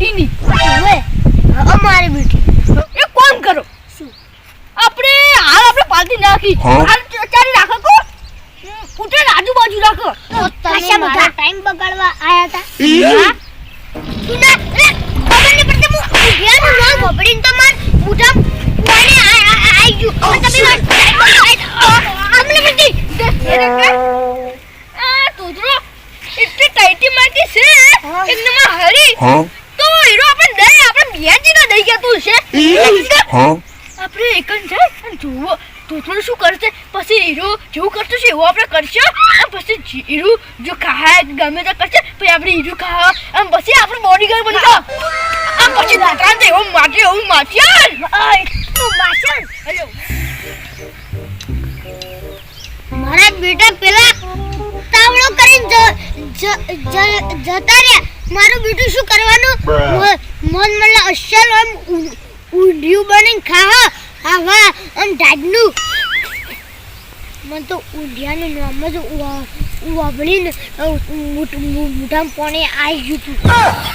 બેટીની હવે અમારી બેટી એ કોણ કરો? શું? આપણે હાલ આપણે પાલતી નાખી? હાલ ચાલી રાખો કો કુટે આજુબાજુ રાખો. તો તમે મારા બધા? ટાઈમ બગાડવા આયા હતા? તું ના ખબર નહીં પડતી હું ઉભ્યાનું નામ સાંભળીને તો માર આ- આ- આઈ ગયું. હવે તમે મારો બગાડ- આ- અમને બધી આ તોતરો એટલી ટાઈટી માટી છે એકદમ હરી? તો હીરો આપણે દે આપણે બિયાજી ના દઈ ગયા તું છે? આપણે એકન છે અને જુઓ થોડું શું કરશે? પછી હીરો જેવું કરશે છે એવું આપણે કરશે? પછી હીરો જો ખાય ગમે તે કરશે પછી આપણે હીરો ખાવા. અને પછી આપણે બોડીગાર્ડ બની જાવ આમ પછી તોતરાને તો એવું માટી એવું તું મારા બેટા પેલા તાવડો કરીને જ- જ- જ- જતા રહ્યા. મારું બીજું શું કરવાનું? મન મને અસલ આમ ઊંધિયું બનીને ખાવા. આવા આમ ડાડનું મને તો ઊંધિયાનું નામ જ વાબળીને મોઢામાં પોણે આવી ગયું હતું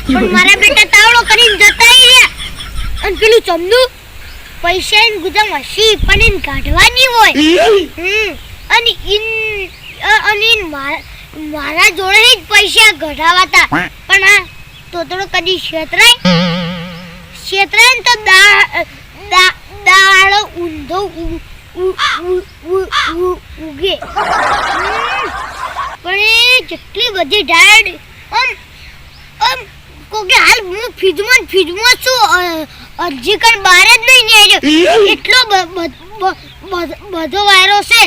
પણ મારા બેટા તાવડો કરીને જતા રહ્યા અને પેલું ચમનું પૈસા એને ગુજરામ હસી પણ એને કાઢવાની હોય. અને ઇન અને મારા જોડે જ પૈસા કઢાવાતા. પણ આ તોતડો કદી છેતરાય છેતરાય તો દા દા- ઊંધો ઉગે. પણ એ જેટલી બધી ડાયડ આમ આમ કોકે હાલ હું ફ્રીજમાં ને ફ્રીજમાં છું અરજી હજી કણ બહાર જ નહીં એટલો બધો વાયરો છે.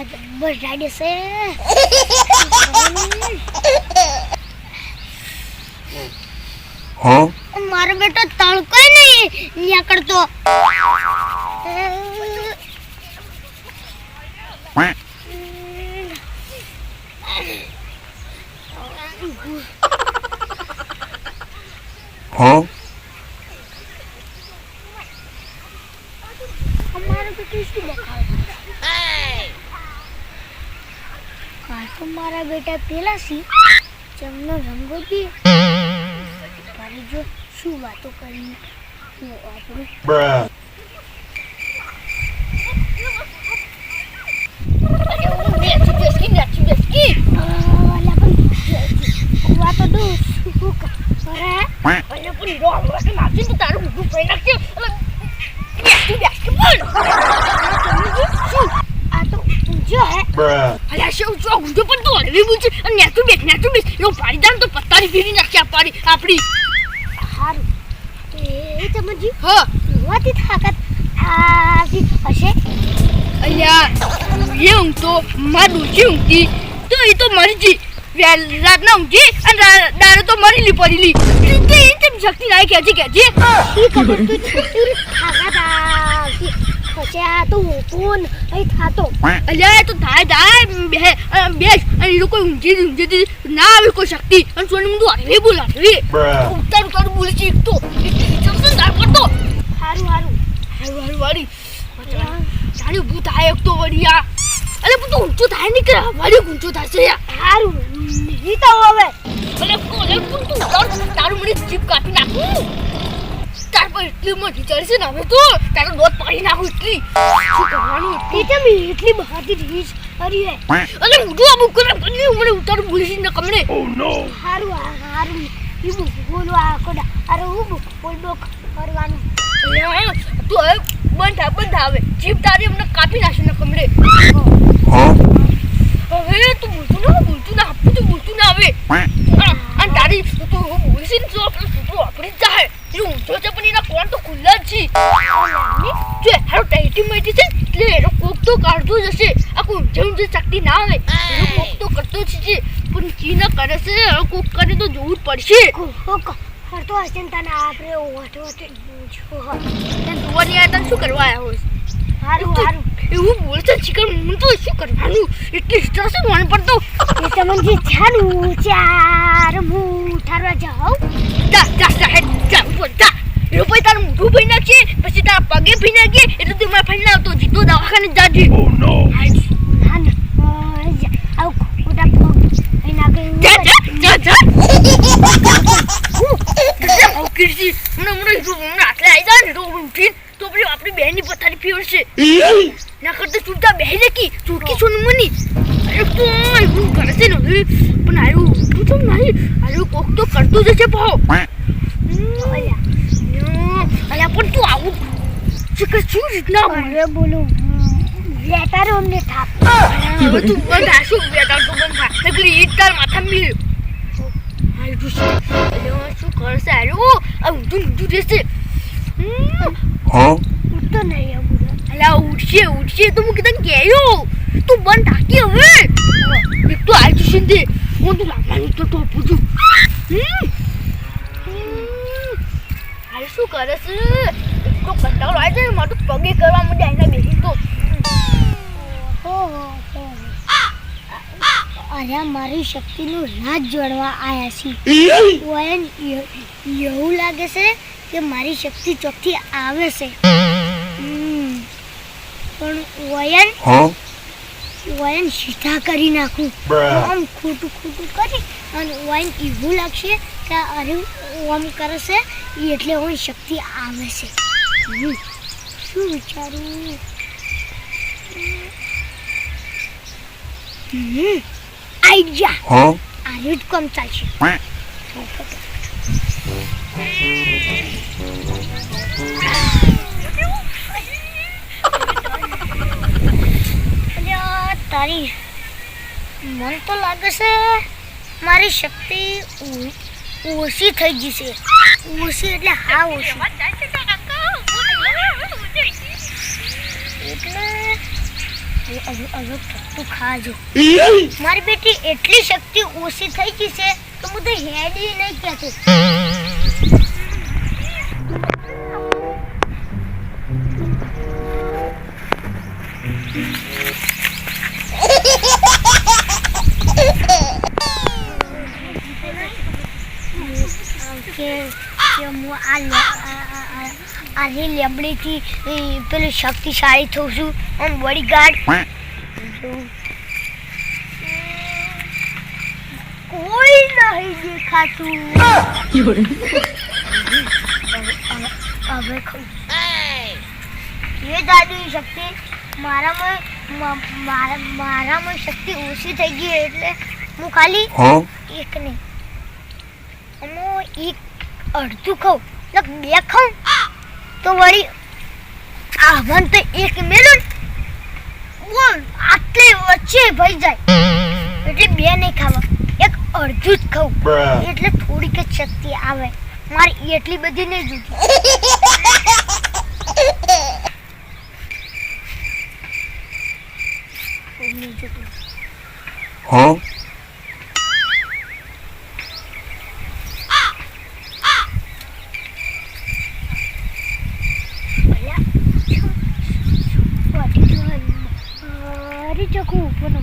હમ. આ જબ્બર ડાયડ છે Huh? મારો બેટો તડકો નહીં નીકળતો Huh? અમારો બેટો શું બખાડે કાં તો મારા બેટા પેલા સી ચમનો રંગો બી તારી જો શું વાતો કરી? હું આપણું તારું બેસી બેસી અલ્યા શું જો ઊંધું પણ તું હળવી છે અને નેતું બેસ નેતું બેસ એનો પાડી દાન તો પત્તાની ફેરી નાખી આપણી આપણી સારું એ સમજી હા હોવાથી તાકાત આવી હશે અલ્યા એ ઊંઘતો માં ડોસી ઊંઘતી તો એ તો મરી વેલ રાતના ઊંઘી અને દાડે તો મરેલી પડેલી તું તો એ તેમ શક્તિ નાઈ કહેજે કહેજે ઈ ખબર તું તાકાત પછી આ તો ફોન અહીં થાતો અલ્યા તો થાય થાય બેસ અને લોકો ઊંઘી ઊંઘી ના આવે કોઈ શક્તિ અને સોની મુંડું હરવી બોલ હરવી. ઉતાર ઉતાર બોલે છે એક તો ચમચમ દાળ કરતો હારું હારું હારું હારું વાળી જાણે ઊભું થાય એક તો વળી આ પણ તું ઊંચું થાય નહીં કે વાળી ઊંચું થશે હારું નહીં તો હવે ઉતાર તારું મને જીપ કાપી નાખું તાર પર એટલી મોટી ચડશે ને હવે તો તારો દોત પાડી નાખું એટલી. શું કરવાનું? એટલી તો મેં એટલી બહારથી રીસ કરી હે અલે આ બુક કરે પણ મને ઉતાર ભૂલી ને કમણે હારું આ- હારું ઈ બુક બોલો આ કોડા અરે હું બુક બોલ કરવાનું. તું હવે બંધ થા બંધ આવે જીભ તારી અમને કાપી નાખશે ને કમડે હવે તું બોલતું ના બોલતું ના આપું તું બોલતું ના આવે આ- અને તારી તું હું બોલીશ ને તો આપણે જાય એ ઊંચો છે પણ તો ખુલ્લા જ છે. જો હારો ટાઈટી માઈટી છે એટલે એનો કોક તો કાઢતો જ હશે. આ ઊંચે ઊંચે શક્તિ ના આવે. એનો કોક તો કરતો જ છે પણ ચીના કરે છે એનો કોક કરે તો જોવું જ પડશે. હર તો હશે ને તને આપણે ઓઠો જો તને જોવા આ તને શું કરવા આવ્યો હોય હારું હારું. એવું બોલશે ચિકન હું તો શું કરવાનું? એટલી સ્ટ્રેસ મને પડતો એ તમને છાનું ચાર હું ઠારવા જાઉં જા જા જા જા જા. રૂપાઈ તારું મોઢું ભરી નાખશે પછી તારા પગે ભરી નાખીએ એટલે તું મારા ફરી આવતો જીતો દવાખાને જાજે ઓ નો આપણી બેનની પથારી ફેરશે ના કરતા ચૂંટા બેહી નાખી ચૂંટકી સોનમની અરે તું કરશે નહીં પણ આવ્યું તું તો નહીં આવ્યું કોક તો કરતું જશે ભાવ કે શું રીતના બોલે? બોલો લેતા રહો અમને થાપ તું બંધ આ શું બેટા તું બંધ થા? નકરી ઈટ તાર માથા મિલ હાલ તું શું? કરશે આયો આ ઊંધું ઊંધું રહેશે Huh? ઉઠતો નહીં આ બોલો અલ્યા ઉઠશે ઉઠશે તો હું કીધું ગયો. તું બંધ થાકી હવે? એક તો આવી જશે ને હું તો લાવવાનું તો ટોપું છું. હમ. હાલ શું કરે છે? તો કંટાળો આવે છે ને મારું પગે કરવા માંડે આઈને બેસી તો. અરે મારી શક્તિનું રાજ જોડવા આવ્યા છે. વયન એવું લાગે છે કે મારી શક્તિ ચોકથી આવે છે. હમ. પણ વયન વયન સીધા કરી નાખું. આમ ખોટું ખોટું કરી અને વયન એવું લાગશે કે અરે ઓમ કરે છે ઈ એટલે ઓમ શક્તિ આવે છે. શું વિચારું આઈડિયા Huh? આર્યું જ કોમ ચાલશે તારી મન તો લાગે છે મારી શક્તિ ઓછી થઈ ગઈ છે ઓછી એટલે હા ઓછી એટલે મારી બેટી એટલી શક્તિ ઓછી થઈ ગઈ છે તો હું તો હેડી નહીં કે કે હું આ લે- આ- આ- આ- આની લેબડીથી પેલું શક્તિશાળી થઉં છું. આમ બોડીગાર્ડ કોઈ નહીં દેખાતું. હવે એ દાદુની શક્તિ મારામાં મારા મારામાં શક્તિ ઓછી થઈ ગઈ એટલે હું ખાલી એક નહીં હું એક અડધું ખાઉં. બે ખાઉં. તો વળી આવન તો એક મેલું બોલ આટલે વચ્ચે ભઈ જાય. એટલે બે નહીં ખાવા એક અડધું જ ખાવું. એટલે થોડીક જ શક્તિ આવે. મારી એટલી બધી નહીં જોતી નહીં જોતું. Huh? અલ્યા, શું? વાટી ગયું. અરે ચકુ ઉપર નો.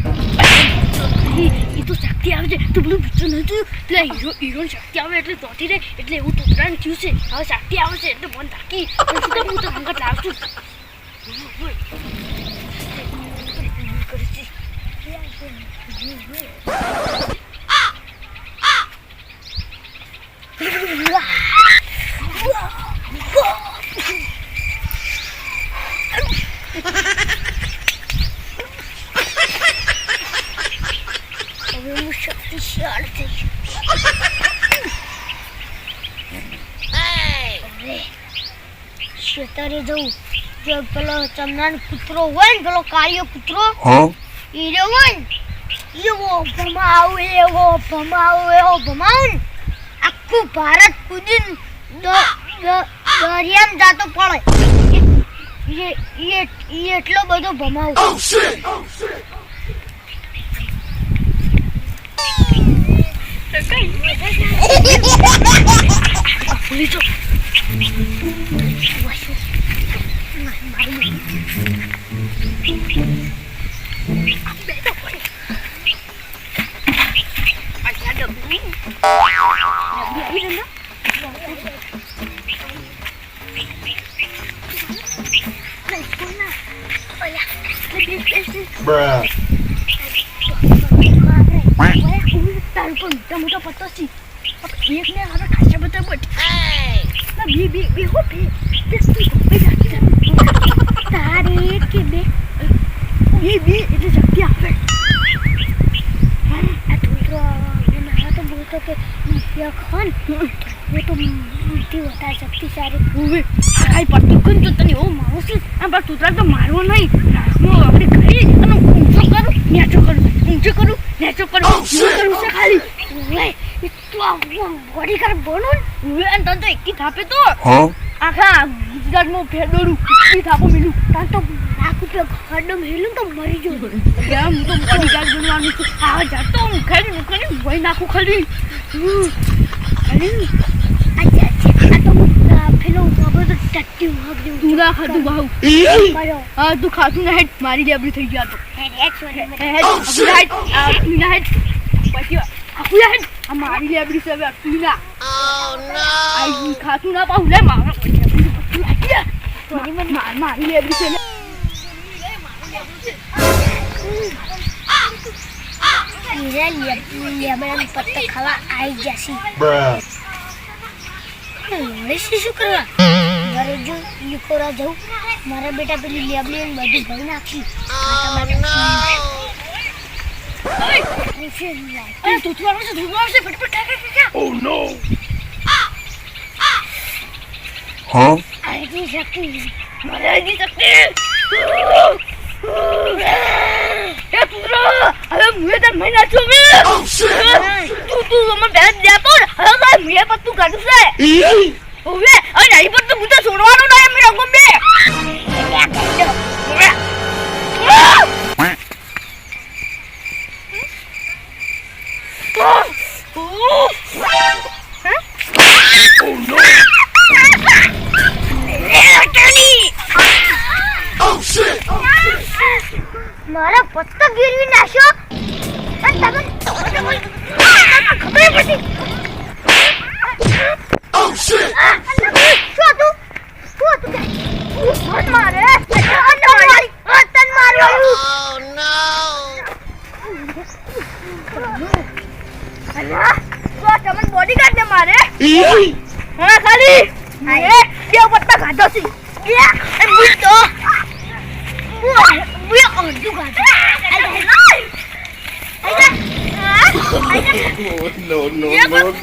તો શક્તિ આવે છે. તો પેલું પિક્ચર નતું પેલા હીરો હીરો શક્તિ આવે એટલે દોતી રહે એટલે એવું તોતરાને થયું છે. હવે શક્તિ આવે છે એટલે મન થાકી. હું તો હંગત લાવશું હવે હું શક્તિશાળી થઈ છું. હવે ખેતરે જવું જો પેલો ચંદ્રાનો કૂતરો હોય ને પેલો કાળિયો કૂતરો રહ્યો હોય ને એવો ભમાવ એવો ભમાવ એવો ભમાવ ને આખું ભારત કૂદીને દરિયામાં જાતો પડે. એ- એ- એ એટલો બધો ભમાવ. ભૂલી જો Bruh. તારું પણ મોટા મોટા પત્તો છે એક ને હવે ખાસા બધા બટ બે બે બે હો બે બે તું બે રાખી દે. તારે એક કે બે બે બે એટલે શક્તિ આપે આ ધોતરો મારા તો બોલતો કે યખન એ તો બુદ્ધિ વધારે શક્તિશાળી હવે આ પડતું કન તો તને એવો મારો છે આ બસ કૂતરા તો મારવો નહીં હું આપણે કરી અને ઊંચો કરું નેચો કરું ઊંચો કરું નેચો કરું શું કરું છે ખાલી હવે એટલું બોડી કર બોલો ને હવે તને તો એકી થાપે તો આખા ગુજરાતમાં ફેડોરું એકી થાપો મેલું તાર તો ખાડમ હેલું તો મરી જઉં. યાર હું તો બોડી ગાર્ડ બનવાનું આ જતો હું ખાલી. હું ખાલી ભય નાખું ખાલી ખાલી અચ્છા તો તું ના ખાધું ભાવ હા તું ખાધું ના હેટ મારી જબરી થઈ ગયા તો. હેટ હેટ પછી આપું હેટ આ મારી લેબડી છે હવે તું ના. Oh, ખાતું ના મારી લેબડી છે હીરા લેબડાની પત્તા ખાવા આવી જશે લડીશ શું કરવા મારે જો લીકોરા જવું મારા બેટા પેલી લેબડી બધું ભરી નાખી ધૂતવા આવશે ધૂતવા આવશે ફટફટ ઓ નો હા આઈ શક્તિ મારે આઈ શક્તિ એ પુત્ર હવે મુએ તને મહિના છો મે Oh. તું તું મને બેન દેતો હવે મારે મુએ પર તું મારા પત્તા ગીરવી નાખ્યો તમે ખબર પડી Oh shit. શું હતું શું હતું તે? મારે તન મારી તન માર્યો તો તમને બોડીગાર્ડ ને મારે હા ખાલી બે પત્તા ખાધો છે no, no, no, no.